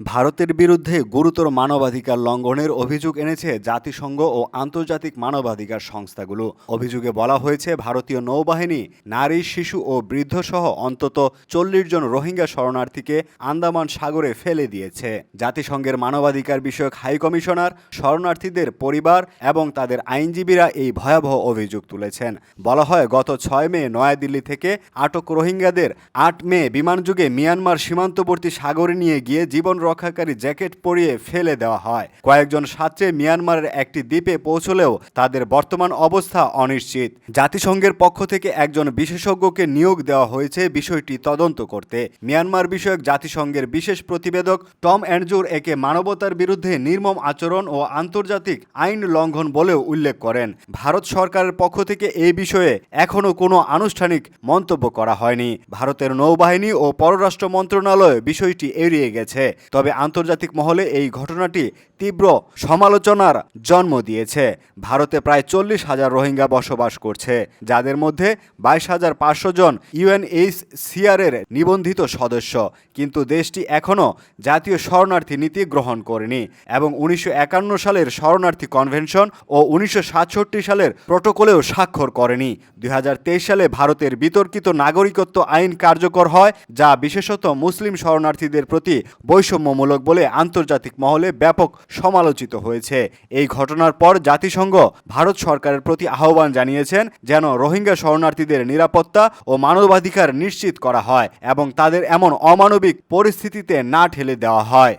ভারতের বিরুদ্ধে গুরুতর মানবাধিকার লঙ্ঘনের অভিযোগ এনেছে জাতিসংঘ ও আন্তর্জাতিক মানবাধিকার সংস্থাগুলো। অভিযোগে বলা হয়েছে, ভারতীয় নৌবাহিনী নারী, শিশু ও বৃদ্ধসহ অন্তত চল্লিশ জন রোহিঙ্গা শরণার্থীকে আন্দামান সাগরে ফেলে দিয়েছে। জাতিসংঘের মানবাধিকার বিষয়ক হাই কমিশনার শরণার্থীদের পরিবার এবং তাদের আইনজীবীরা এই ভয়াবহ অভিযোগ তুলেছেন। বলা হয়, গত ছয় মে নয়াদিল্লি থেকে আটক রোহিঙ্গাদের আট মে বিমানযোগে মিয়ানমার সীমান্তবর্তী সাগরে নিয়ে গিয়ে জীবন রক্ষাকারী জ্যাকেট পরিয়ে ফেলে দেওয়া হয়। কয়েকজন ছাত্রে মিয়ানমারের একটি দ্বীপে পৌঁছলেও তাদের বর্তমান অবস্থা অনিশ্চিত। জাতিসংঘের পক্ষ থেকে একজন বিশেষজ্ঞকে নিয়োগ দেওয়া হয়েছে বিষয়টি তদন্ত করতে। মিয়ানমার বিষয়ক জাতিসংঘের বিশেষ প্রতিবেদক টম অ্যান্ডজুর একে মানবতার বিরুদ্ধে নির্মম আচরণ ও আন্তর্জাতিক আইন লঙ্ঘন বলেও উল্লেখ করেন। ভারত সরকারের পক্ষ থেকে এই বিষয়ে এখনও কোনো আনুষ্ঠানিক মন্তব্য করা হয়নি। ভারতের নৌবাহিনী ও পররাষ্ট্র মন্ত্রণালয় বিষয়টি এড়িয়ে গেছে। তবে আন্তর্জাতিক মহলে এই ঘটনাটি তীব্র সমালোচনার জন্ম দিয়েছে। ভারতে প্রায় চল্লিশ হাজার রোহিঙ্গা বসবাস করছে, যাদের মধ্যে বাইশ হাজার পাঁচশো জন ইউএনএইচসিআরের নিবন্ধিত সদস্য। কিন্তু দেশটি এখনও জাতীয় শরণার্থী নীতি গ্রহণ করেনি এবং উনিশশো একান্ন সালের শরণার্থী কনভেনশন ও উনিশশো সাতষট্টি সালের প্রোটোকলেও স্বাক্ষর করেনি। দুই হাজার তেইশ সালে ভারতের বিতর্কিত নাগরিকত্ব আইন কার্যকর হয়, যা বিশেষত মুসলিম শরণার্থীদের প্রতি বৈষম্যমূলক বলে আন্তর্জাতিক মহলে ব্যাপক সমালোচিত হয়েছে। এই ঘটনার পর জাতিসংঘ ভারত সরকারের প্রতি আহ্বান জানিয়েছেন যেন রোহিঙ্গা শরণার্থীদের নিরাপত্তা ও মানবাধিকার নিশ্চিত করা হয় এবং তাদের এমন অমানবিক পরিস্থিতিতে না ঠেলে দেওয়া হয়।